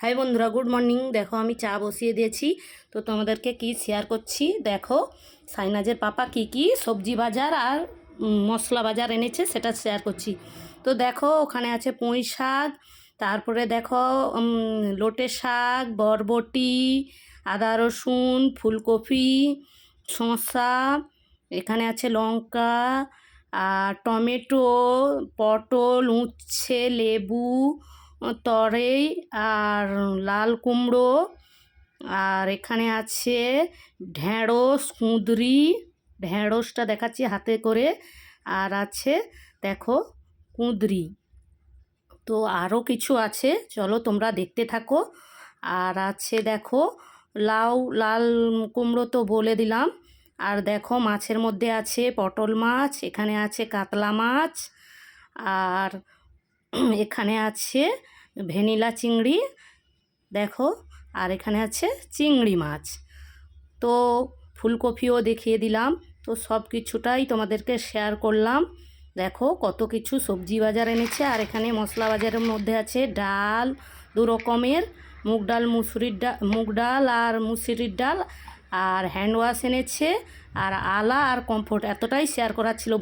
High বন্ধুরা, good morning. দেখো, আমি চা বসিয়ে দিয়েছি। তো তোমাদেরকে কি শেয়ার করছি? দেখো, সাইনাজের পাপা কি কি সবজি বাজার আর মশলা বাজার এনেছে, সেটা শেয়ার করছি। তো দেখো, ওখানে আছে পুঁই শাক, তারপরে দেখো লোটে শাক, বরবটি, আদা রসুন, ফুলকপি, শসা, এখানে আছে লঙ্কা আর টমেটো, পটল, উচ্ছে, লেবু তরেই আর লাল কুমড়ো, আর এখানে আছে ঢ্যাঁড়স কুঁদরি ঢ্যাঁড়সটা দেখাচ্ছি হাতে করে, আর আছে দেখো কুঁদরি। তো আরও কিছু আছে, চলো তোমরা দেখতে থাকো। আর আছে দেখো লাউ, লাল কুমড়ো তো বলে দিলাম। আর দেখো মাছের মধ্যে আছে পটল মাছ, এখানে আছে কাতলা মাছ, আর এখানে আছে ভ্যানিলা চিংড়ি, দেখো, আর এখানে আছে চিংড়ি মাছ। তো ফুলকপিও দেখিয়ে দিলাম, তো সব কিছুটাই তোমাদেরকে শেয়ার করলাম। দেখো, কত কিছু সবজি বাজার এনেছে, আর এখানে মশলা বাজারের মধ্যে আছে ডাল, দু রকমের, মুগ ডাল, মুসুরির ডাল মুগ ডাল আর মুসুরির ডাল, আর হ্যান্ড ওয়াশ এনেছে, আর আলা আর কমফোর্ট এতটাই শেয়ার করার ছিল।